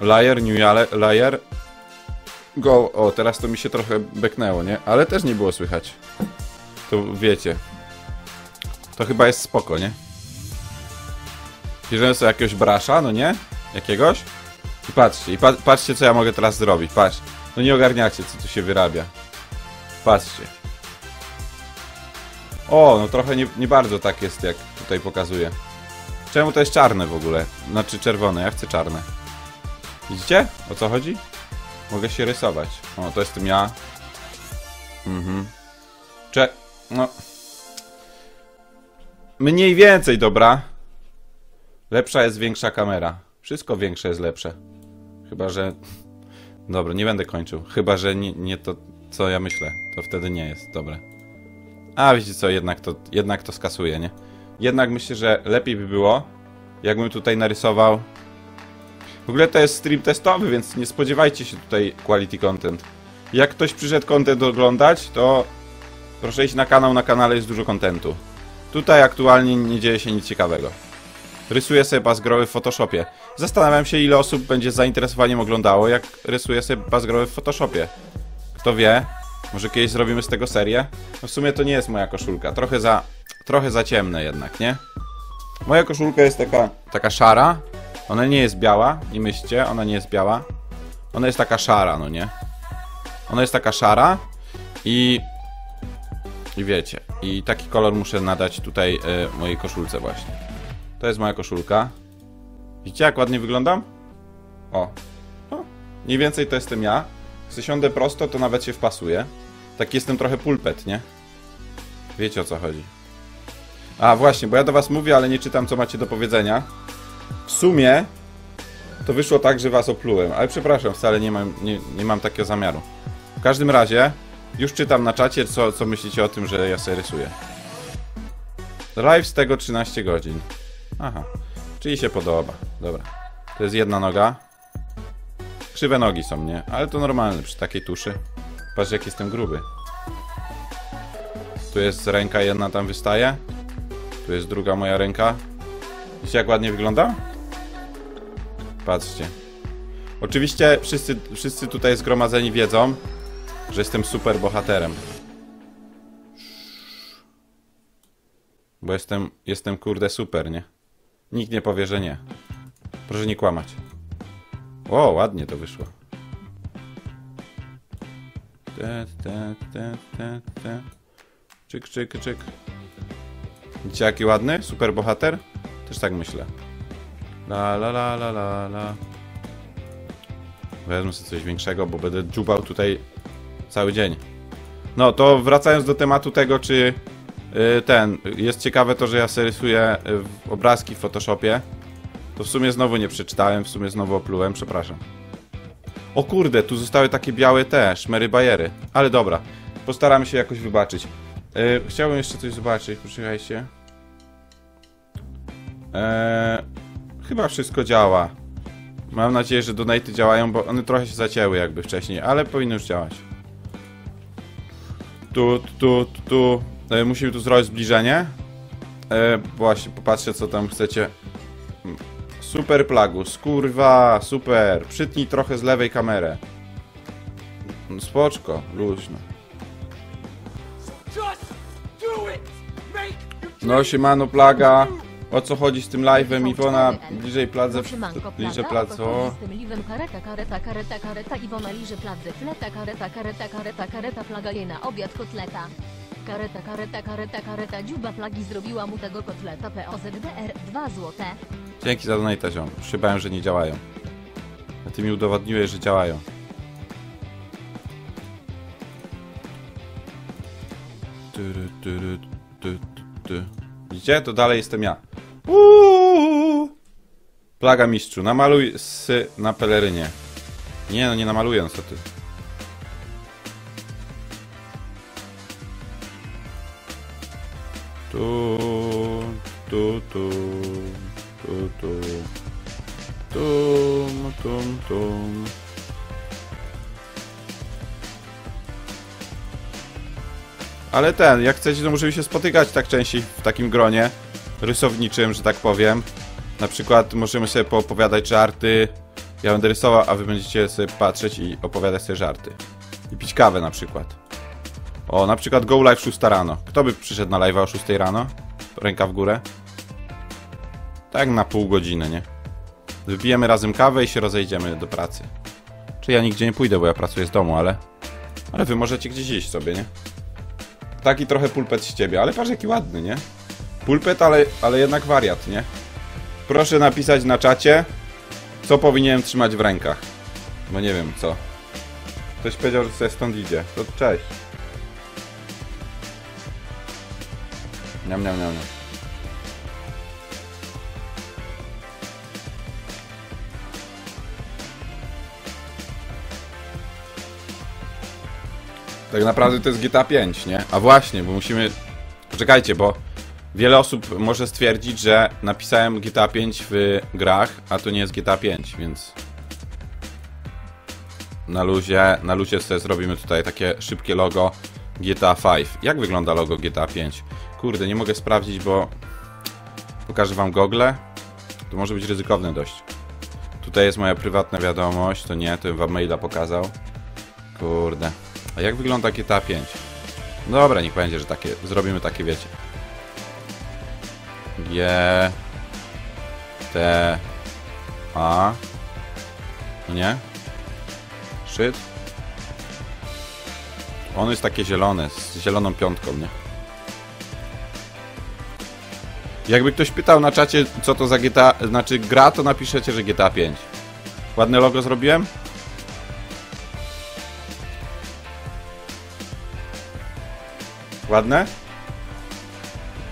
Liar, new liar. Go. O, teraz to mi się trochę beknęło, nie? Ale też nie było słychać. To wiecie. To chyba jest spoko, nie? Bierzemy sobie jakiegoś brasza, no nie? Jakiegoś? I patrzcie, i pa patrzcie co ja mogę teraz zrobić, patrz. No nie ogarniacie co tu się wyrabia. Patrzcie. O, no trochę nie, nie bardzo tak jest jak tutaj pokazuje. Czemu to jest czarne w ogóle? Znaczy czerwone, ja chcę czarne. Widzicie? O co chodzi? Mogę się rysować. O, to jestem ja. Mhm. Cze... No... Mniej więcej, dobra. Lepsza jest większa kamera. Wszystko większe jest lepsze. Chyba, że... Dobra, nie będę kończył. Chyba, że nie, nie to, co ja myślę. To wtedy nie jest dobre. A, wiecie co, jednak to, jednak to skasuje, nie? Jednak myślę, że lepiej by było, jakbym tutaj narysował... W ogóle to jest stream testowy, więc nie spodziewajcie się tutaj quality content. Jak ktoś przyszedł content oglądać, to proszę iść na kanał, na kanale jest dużo contentu. Tutaj aktualnie nie dzieje się nic ciekawego. Rysuję sobie bazgrowy w Photoshopie. Zastanawiam się, ile osób będzie z zainteresowaniem oglądało, jak rysuję sobie bazgrowy w Photoshopie. Kto wie, może kiedyś zrobimy z tego serię? No w sumie to nie jest moja koszulka. Trochę za, trochę za ciemne jednak, nie? Moja koszulka jest taka, taka szara. Ona nie jest biała, nie myślcie, ona nie jest biała. Ona jest taka szara, no nie? Ona jest taka szara i... I wiecie, i taki kolor muszę nadać tutaj e, mojej koszulce właśnie. To jest moja koszulka. Widzicie jak ładnie wyglądam? O. o. Mniej więcej to jestem ja. Jak siądę prosto, to nawet się wpasuje. Taki jestem trochę pulpet, nie? Wiecie o co chodzi. A właśnie, bo ja do was mówię, ale nie czytam co macie do powiedzenia. Sumie to wyszło tak, że was oplułem, ale przepraszam, wcale nie mam, nie, nie mam takiego zamiaru. W każdym razie, już czytam na czacie, co, co myślicie o tym, że ja sobie rysuję. Live z tego 13 godzin. Aha, czyli się podoba. Dobra. To jest jedna noga. Krzywe nogi są, nie? Ale to normalne przy takiej tuszy. Patrz jak jestem gruby. Tu jest ręka jedna tam wystaje. Tu jest druga moja ręka. Widzicie jak ładnie wygląda? Patrzcie. Oczywiście wszyscy, wszyscy tutaj zgromadzeni wiedzą, że jestem super bohaterem. Bo jestem, jestem kurde super, nie? Nikt nie powie, że nie. Proszę nie kłamać. O, ładnie to wyszło. Te, te, te, te, te. Czyk, czyk, czyk. Widzicie jaki ładny? Super bohater? Też tak myślę. La la la la la la. Wezmę sobie coś większego, bo będę dziubał tutaj cały dzień. No, to wracając do tematu tego, czy y, ten, jest ciekawe to, że ja sobie rysuję y, w obrazki w Photoshopie. To w sumie znowu nie przeczytałem, w sumie znowu oplułem, przepraszam. O kurde, tu zostały takie białe te, szmery bajery. Ale dobra, postaramy się jakoś wybaczyć. Y, chciałbym jeszcze coś zobaczyć, poczekajcie. Eee, chyba wszystko działa. Mam nadzieję, że donaty działają, bo one trochę się zacięły jakby wcześniej, ale powinny już działać. Tu, tu, tu, tu. E, musimy tu zrobić zbliżenie. E, właśnie, popatrzcie co tam chcecie. Super plagus, kurwa, super. Przytnij trochę z lewej kamerę. No, Spoczko, luźno. No siemano plaga. O co chodzi z tym live'em? Iwona bliżej pladze, Siemanko, bliżej placu. o z tym liwem kareta, kareta, kareta, kareta, Iwona liże pladze, fleta, kareta, kareta, kareta, kareta, plaga jej na obiad kotleta. Kareta, kareta, kareta, kareta, dziuba plagi zrobiła mu tego kotleta, POZDR, 2 złote. Dzięki za donate, ziom. Już się bałem, że nie działają. A ty mi udowodniłeś, że działają. Tyry, tyry, ty, ty, ty. Widzicie? To dalej jestem ja. Uuu. Plaga mistrzu, namaluj sy na pelerynie. Nie, no nie namaluję, co ty. Tu, tu, tu, tu, tu. Tum, tum, tum. Ale ten, jak chcecie, to możemy się spotykać tak częściej w takim gronie rysowniczym, że tak powiem. Na przykład możemy sobie poopowiadać żarty, Ja będę rysował, a wy będziecie sobie patrzeć i opowiadać sobie żarty. I pić kawę na przykład. O, na przykład Go Live 6 rano. Kto by przyszedł na live o 6 rano? Ręka w górę. Tak na pół godziny, nie? Wypijemy razem kawę i się rozejdziemy do pracy. Czy ja nigdzie nie pójdę, bo ja pracuję z domu, ale... Ale wy możecie gdzieś iść sobie, nie? Taki trochę pulpet z ciebie, ale patrz jaki ładny, nie? Pulpet, ale, ale jednak wariat, nie? Proszę napisać na czacie, co powinienem trzymać w rękach. Bo nie wiem, co. Ktoś powiedział, że sobie stąd idzie. To cześć. Niam, niam, niam, niam. Tak naprawdę to jest GTA 5, nie? A właśnie, bo musimy... Poczekajcie, bo wiele osób może stwierdzić, że napisałem GTA 5 w grach, a to nie jest GTA 5, więc... Na luzie, na luzie sobie zrobimy tutaj takie szybkie logo GTA 5. Jak wygląda logo GTA 5? Kurde, nie mogę sprawdzić, bo... Pokażę wam gogle. To może być ryzykowne dość. Tutaj jest moja prywatna wiadomość, to nie, to bym wam maila pokazał. Kurde. A jak wygląda GTA 5? Dobra, niech będzie, że takie, zrobimy takie, wiecie. G... T... A... Nie? Szyd? Ono jest takie zielone, z zieloną piątką, nie? Jakby ktoś pytał na czacie, co to za GTA, znaczy gra, to napiszecie, że GTA 5. Ładne logo zrobiłem? Ładne?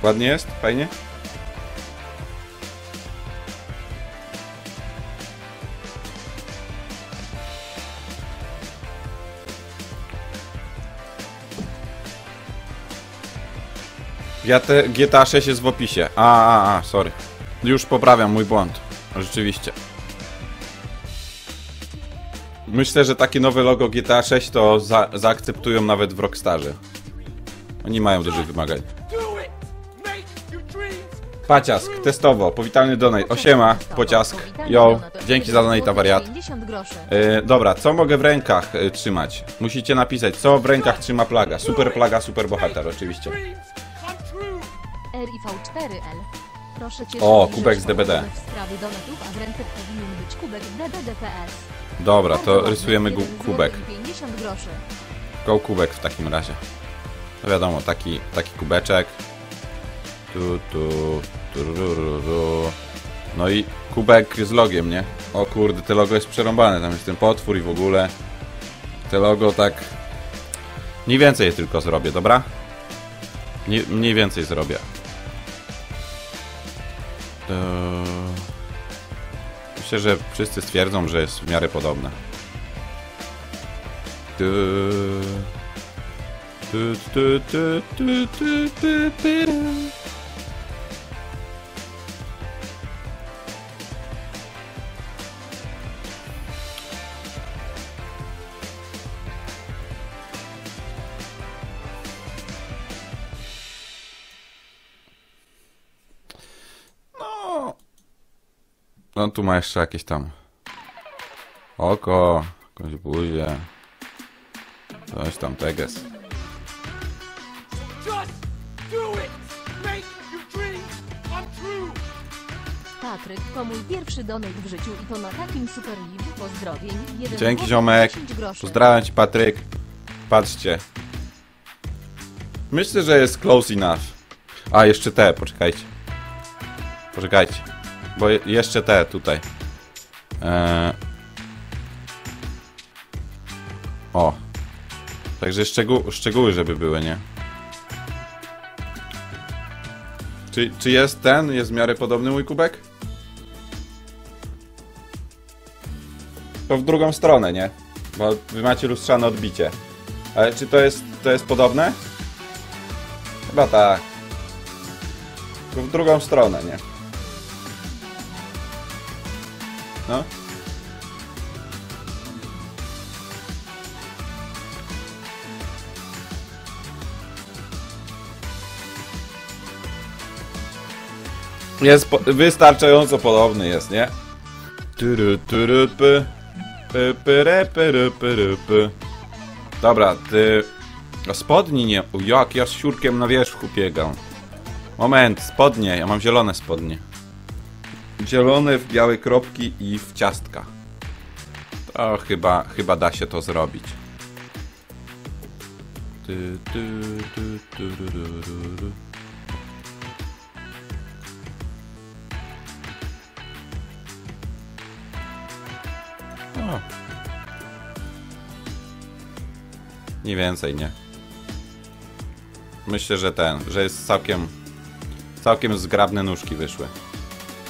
Ładnie jest? Fajnie? Te GTA 6 jest w opisie. A, a, a, sorry. Już poprawiam mój błąd. Rzeczywiście. Myślę, że takie nowe logo GTA 6 to za zaakceptują nawet w Rockstarze. Oni mają dużych wymagań. Paciask, testowo, powitalny donate. Osiema, pociask. Yo, dzięki za donate, wariat. 50 groszy. Yy, dobra, co mogę w rękach y, trzymać? Musicie napisać, co w rękach trzyma plaga. Super plaga, super bohater, oczywiście. Dreams come true! RIV4L. Proszę cię, O, żeby kubek z rzecz DBD. W sprawie donatów, a w ręce powinien być kubek DBDPS. Dobra, to Bardzo rysujemy ładny, gu- jeden kubek. złoty i 50 groszy. Go kubek w takim razie. No wiadomo, taki, taki kubeczek. Tu, tu, turururu. No i kubek z logiem, nie? O kurde, te logo jest przerąbane, tam jest ten potwór i w ogóle. Te logo tak... Mniej więcej je tylko zrobię, dobra? Nie, mniej więcej zrobię. Myślę, że wszyscy stwierdzą, że jest w miarę podobne. Tu. Tu, tu, No tu ma jeszcze jakieś tam oko, jakąś buzię. Coś tam teges. Patryk, to mój pierwszy donate w życiu i to na takim super live. Pozdrowień. Jeden Dzięki ziomek. 10 groszy. Pozdrawiam cię Patryk. Patrzcie. Myślę, że jest close enough. A, jeszcze te, poczekajcie. Poczekajcie. Bo je, jeszcze te tutaj. Eee... O. Także szczegół, szczegóły, żeby były, nie? Czy, czy jest ten? Jest w miarę podobny mój kubek? To w drugą stronę, nie? Bo wy macie lustrzane odbicie. Ale czy to jest, to jest podobne? Chyba tak. Tylko w drugą stronę, nie? No. Jest po wystarczająco podobny jest, nie? Pyry, py. Dobra, ty... Spodni nie... Jak ja z siurkiem na wierzchu biegam. Moment, spodnie. Ja mam zielone spodnie. Zielone w białe kropki i w ciastka. To chyba, chyba da się to zrobić. O. Nie więcej, nie. Myślę, że ten, że jest całkiem całkiem zgrabne nóżki wyszły.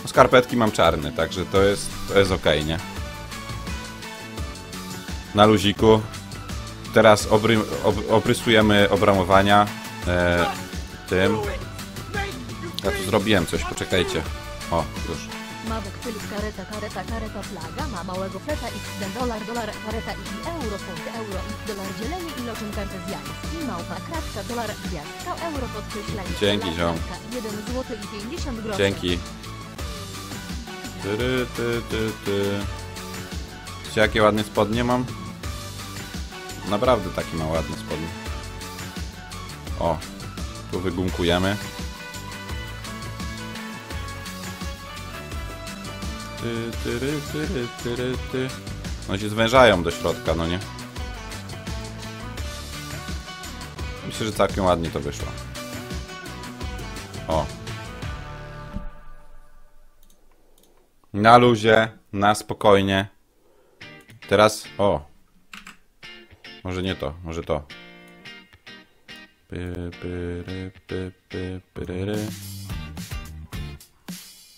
Skarpetki mam czarne, także to jest to jest okej, nie? Na luziku. Teraz obry, ob, obrysujemy obramowania e, tym. Ja tu zrobiłem coś, poczekajcie. O, już. Mawek Philip kareta, kareta, kareta, flaga, ma małego fleta x dolar, dolar, kareta i euro, euro, x dolar, dzielenie, iloczyn kartezjański, małpa, kratka, dolar, gwiazdka, euro, podkreślenie. Dzięki, ziom. 1 zł i 50 groszy. Dzięki. Tyry, ty, ty, ty. Widzicie, jakie ładne spodnie mam? Naprawdę taki ma ładne spodnie. O, tu wygumkujemy. Ty, ty. No się zwężają do środka, no nie? Myślę, że całkiem ładnie to wyszło. Na luzie, na spokojnie. Teraz, o. Może nie to, może to.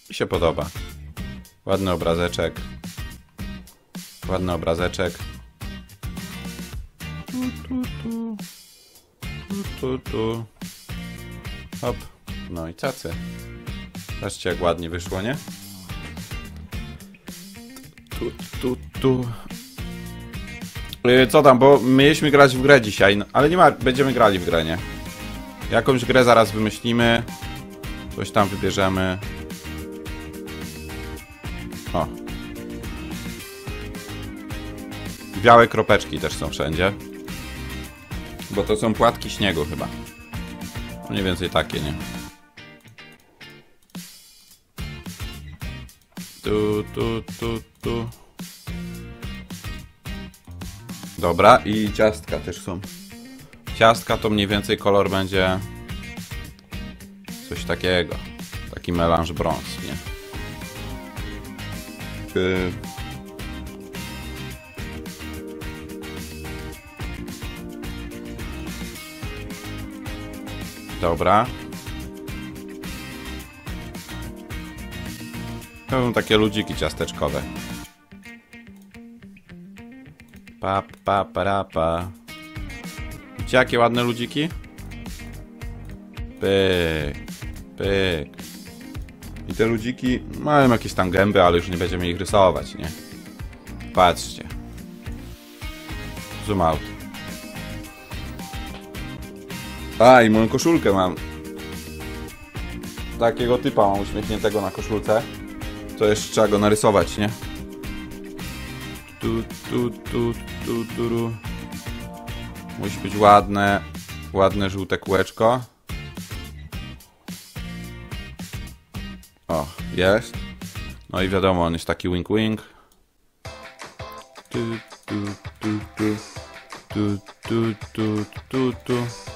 Mi się podoba. Ładny obrazeczek. Ładny obrazeczek. Tu, tu, tu. Tu. Hop. No i cacy. Patrzcie jak ładnie wyszło, nie? Tu, tu, tu. Yy, co tam, bo mieliśmy grać w grę dzisiaj, no, ale nie ma, będziemy grali w grę, nie? Jakąś grę zaraz wymyślimy. Coś tam wybierzemy. O. Białe kropeczki też są wszędzie. Bo to są płatki śniegu chyba. No Mniej więcej takie, nie? Tu, tu, tu, tu. Dobra, i ciastka też są. Ciastka to mniej więcej kolor będzie coś takiego. Taki melanż brąz, nie? Yy. Dobra. To są takie ludziki ciasteczkowe. Pa, pa, pa, pa. Widzicie jakie ładne ludziki? Pyk, pyk. I te ludziki mają jakieś tam gęby, ale już nie będziemy ich rysować, nie? Patrzcie. Zoom out. A, i moją koszulkę mam. Takiego typa mam uśmiechniętego na koszulce. To jeszcze trzeba go narysować, nie? Tu, tu, tu, tu, tu, tu. Musi być ładne, ładne żółte kółeczko. O, jest. No i wiadomo, on jest taki wink wink. Tu, tu, tu, tu. Tu, tu, tu, tu, tu.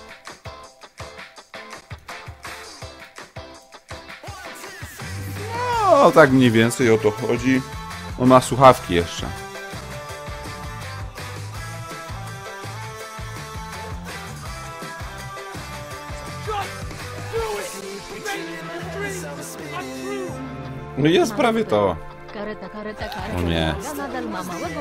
No, tak mniej więcej o to chodzi. On ma słuchawki jeszcze. No jest prawie to. Kareta, kareta, kareta. O nie. Ja nadal ma małego.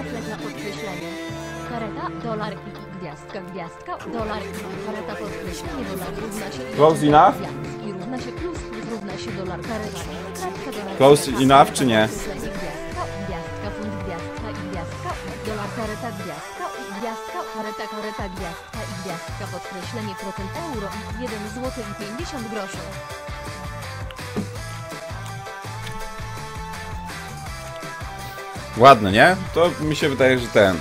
Kareta, dolar i gwiazdka, gwiazdka, dolar i kareta podkreślenie, dolar równa się... Close enough? I równa się plus, plus równa się dolar, kareta. Close enough, czy nie? podkreślenie procent euro, i 1 zł i 50 groszy. Ładne, nie? To mi się wydaje, że ten,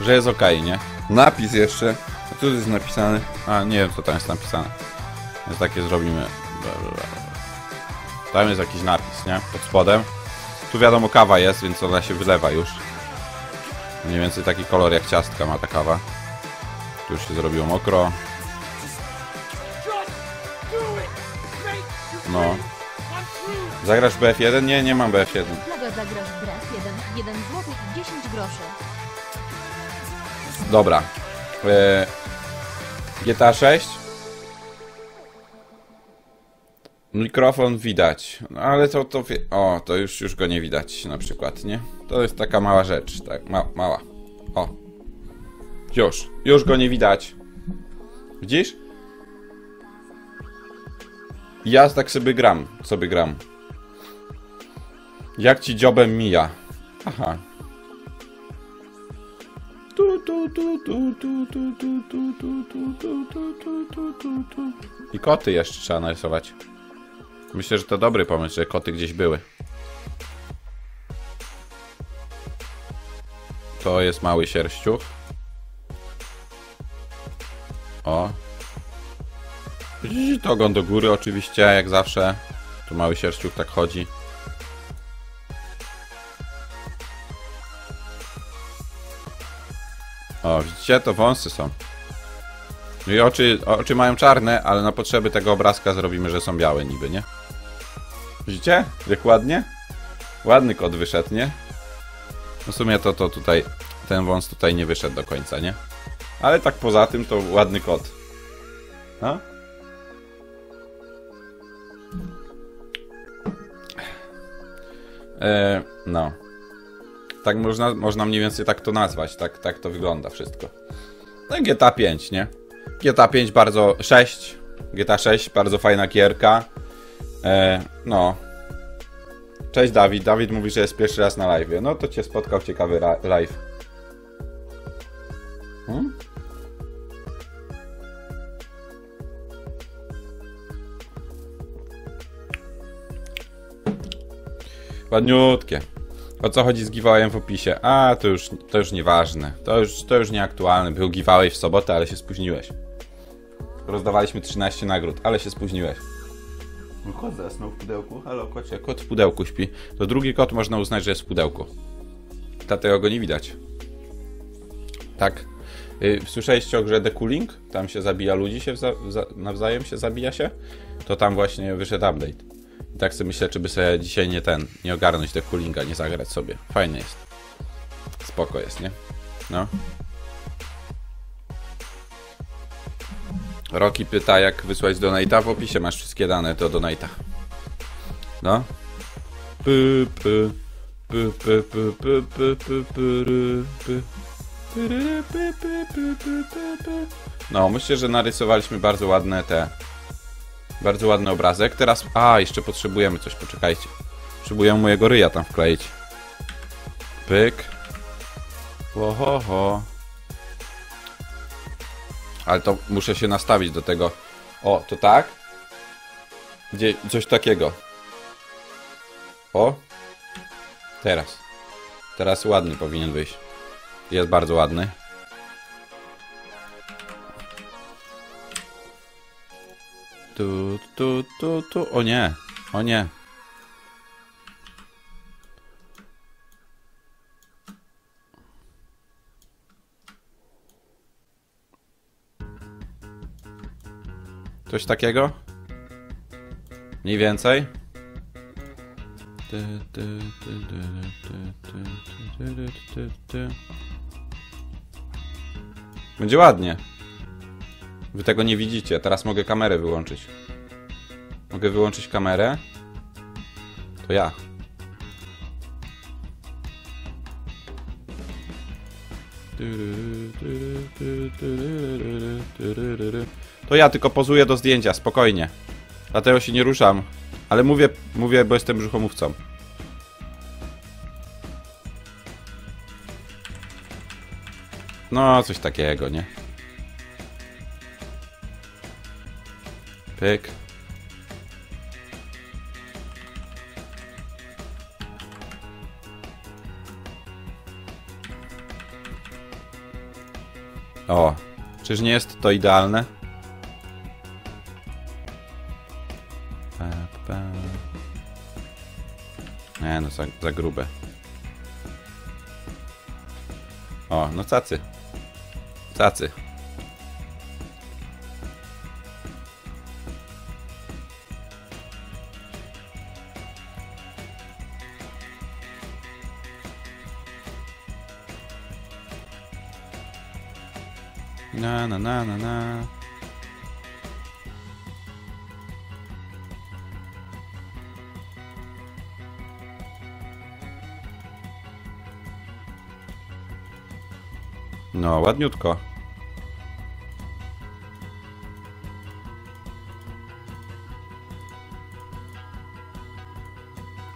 że jest ok, nie? Napis jeszcze. A tu jest napisany. A nie wiem, co tam jest napisane. Więc takie zrobimy. Bla, bla. Tam jest jakiś napis, nie? Pod spodem. Tu wiadomo kawa jest, więc ona się wylewa już. Mniej więcej taki kolor jak ciastka ma ta kawa. Tu już się zrobiło mokro. No. Zagrasz BF1? Nie, nie mam BF1. Plaga zagrasz w grę 1, 1 zł i 10 groszy. Dobra. E, GTA 6. Mikrofon widać, no ale to, to... O, to już, już go nie widać na przykład, nie? To jest taka mała rzecz, tak, ma, mała. O. Już, już go nie widać. Widzisz? Ja tak sobie gram, sobie gram. Jak ci dziobem mija. Aha. I koty jeszcze trzeba narysować. Myślę, że to dobry pomysł, że koty gdzieś były. To jest mały sierściuch. O. To ogon do góry oczywiście, jak zawsze. Tu mały sierściuch tak chodzi. O, widzicie? To wąsy są. No i oczy, oczy mają czarne, ale na potrzeby tego obrazka zrobimy, że są białe niby, nie? Widzicie? Jak ładnie? Ładny kot wyszedł, nie? No w sumie to, to tutaj, ten wąs tutaj nie wyszedł do końca, nie? Ale tak poza tym to ładny kot. A? E, no. Tak można, można mniej więcej tak to nazwać, tak, tak to wygląda wszystko. No i GTA 5, nie? GTA 5 bardzo... 6. GTA 6, bardzo fajna gierka. E, no. Cześć Dawid. Dawid mówi, że jest pierwszy raz na live. No to cię spotkał ciekawy live. Hmm? Ładniutkie. O co chodzi z giveawayem w opisie? A, to już, to już nieważne. To już, to już nieaktualne. Był giveaway w sobotę, ale się spóźniłeś. Rozdawaliśmy 13 nagród, ale się spóźniłeś. No kot zasnął w pudełku. Halo, kocie. Kot w pudełku śpi. To drugi kot można uznać, że jest w pudełku. Dlatego go nie widać. Tak. Y, słyszeliście o grze The Cooling? Tam się zabija ludzi, się wza- za- nawzajem się zabija się? To tam właśnie wyszedł update. I tak sobie myślę, czy by sobie dzisiaj nie ten, nie ogarnąć The Coolinga, nie zagrać sobie. Fajnie jest. Spoko jest, nie? No. Roki pyta, jak wysłać donate'a. W opisie masz wszystkie dane do donate'a. No. Py, py. No, myślę, że narysowaliśmy bardzo ładne te. Bardzo ładny obrazek. Teraz. A, jeszcze potrzebujemy coś, poczekajcie. Potrzebujemy mojego ryja tam wkleić. Pyk. Ohoho. Ale to muszę się nastawić do tego. O, to tak? Gdzie coś takiego. O. Teraz. Teraz ładny powinien wyjść. Jest bardzo ładny. Tu, tu, tu, tu. O nie. O nie. Coś takiego? Mniej więcej? Będzie ładnie. Wy tego nie widzicie. Teraz mogę kamerę wyłączyć. Mogę wyłączyć kamerę. To ja. To ja tylko pozuję do zdjęcia, spokojnie. Dlatego się nie ruszam. Ale mówię, mówię, bo jestem brzuchomówcą. No, coś takiego, nie? Pyk. O, czyż nie jest to idealne? Nie no, za, za grube. O, no cacy. Cacy. Na na na na na. No, ładniutko.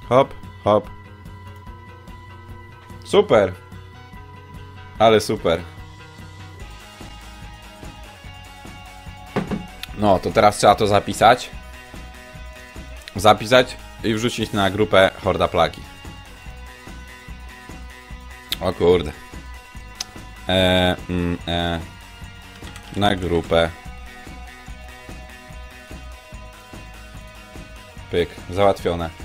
Hop, hop. Super. Ale super. No, to teraz trzeba to zapisać. Zapisać i wrzucić na grupę Horda Plagi. O kurde. E, mm, e, na grupę. Pyk, załatwione.